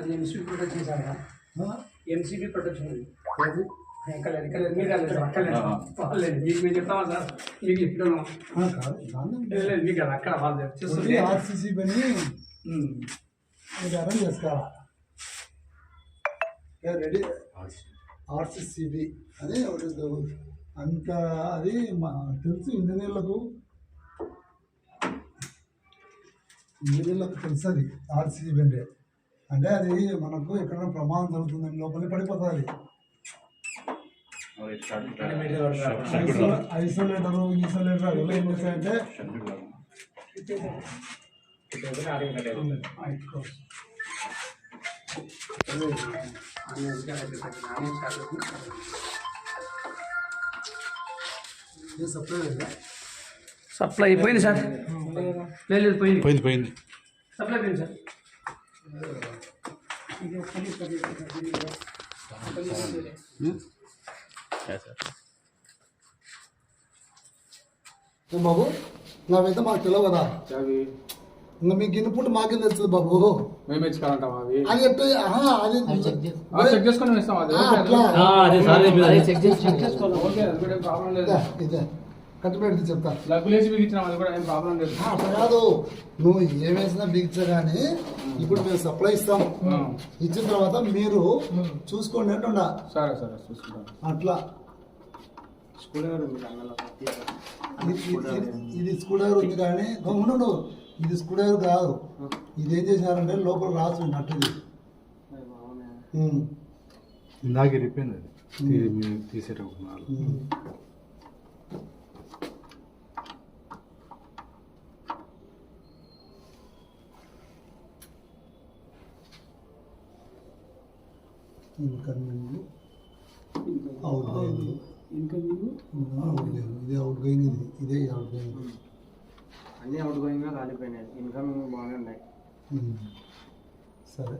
అది MCB protection sir? MCB protection అది? ఎక్కడ ఎక్కడ మీరు లేదు మీకు మేము చెప్తామా సార్ మీకు దాన్ని లేదు, మీకు అది అక్కడ వాళ్ళు చూస్తుంది ఆర్సీసీ పని చేసుకోవాలా ఏ, రెడీ? ఆర్సీసీబీ అని ఒకటి. అంత అది మా తెలుసు ఇంజనీర్లకు. ఇంజనీర్లకు తెలుసు అది ఆర్సీసీబీ అంటే. అంటే అది మనకు ఎక్కడైనా ప్రమాదం జరుగుతుంది లోపలే పడిపోతుంది. ఐసోలేటరు ఈసోలేటర్ అవి ఎలా ఏం చేస్తాయంటే సప్లై అయిపోయింది సార్. లేదు లేదు పోయింది. పోయింది పోయింది. సప్లై అయిపోయింది సార్. బాబు నావైతే మాకు తెలియవు కదా. ఇంకా మీకు ఇన్పుట్ మాకేం తెలుస్తుంది బాబు? మేము ఇచ్చుకోవాలంటాం అవి అని చెప్పి అది చెక్ చేసుకొని ఇస్తాం అది. ఆ, అట్లా. ఓకే అది ప్రాబ్లం లేదు. కట్టుబెట్టి చెప్తా. డబ్బులు వేసి మీకు ఇచ్చినాం అది కూడా ఏం ప్రాబ్లం లేదు. కాదు. నువ్వు ఏం వేసినా బిగించా కానీ ఇప్పుడు మేము సప్లై ఇస్తాం. ఇచ్చిన తర్వాత మీరు చూసుకోండి అంటుండ. సరే సరే చూసుకుంటాం అట్లా? ఇది- డ్రైవర్ ఉంది? కానీ ఉండు. ఇది స్క్రూ డ్రైవర్ కాదు. ఇది ఏం చేశారంటే లోపల రాసి ఉమ్. ఇందాక మీరు తీసేటప్పుడు incoming outgoing outgoing ఇది అవుట్ గోయింగ్ ఇది. ఇదే అవుట్ గోయింగ్ అన్నీ అవుట్ గోయింగ్గా కాలిపోయినాయి బాగానే ఉన్నాయి. ఉమ్. సరే.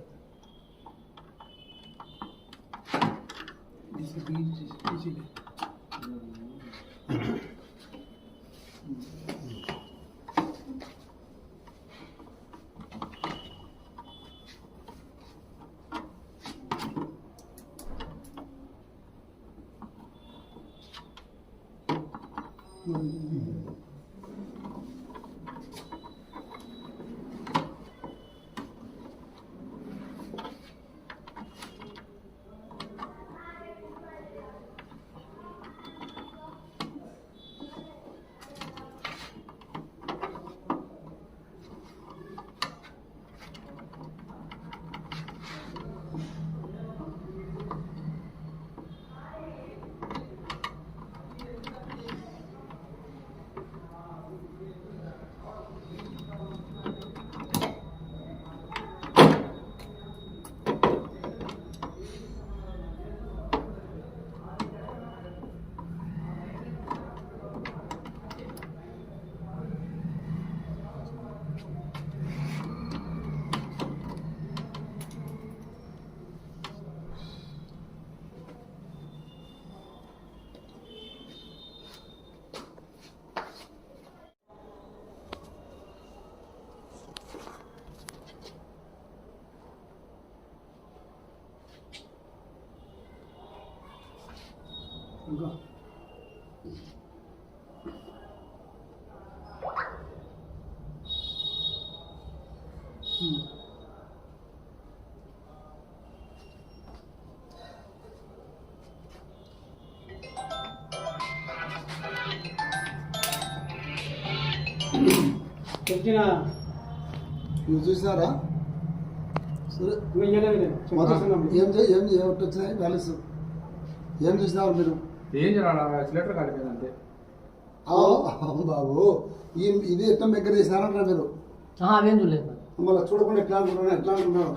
చూసినారా సరే చెక్ మొత్తం చేస్తున్నాం. ఏం ఏం ఏమిటి వచ్చినాయి వాల్యూస్ ఏం చూసినారు మీరు? ఏం చేయాలి యాక్సిలేటర్ కాలిపోయింది అంతే. ఆ, అవును బాబు. ఈ ఇది ఎట్లా దగ్గర చేసినారంటారు మీరు. అవేం చూడలేదు మళ్ళీ చూడకుండా ఎట్లా అనుకుంటున్నారు ఎట్లా అనుకుంటున్నారు.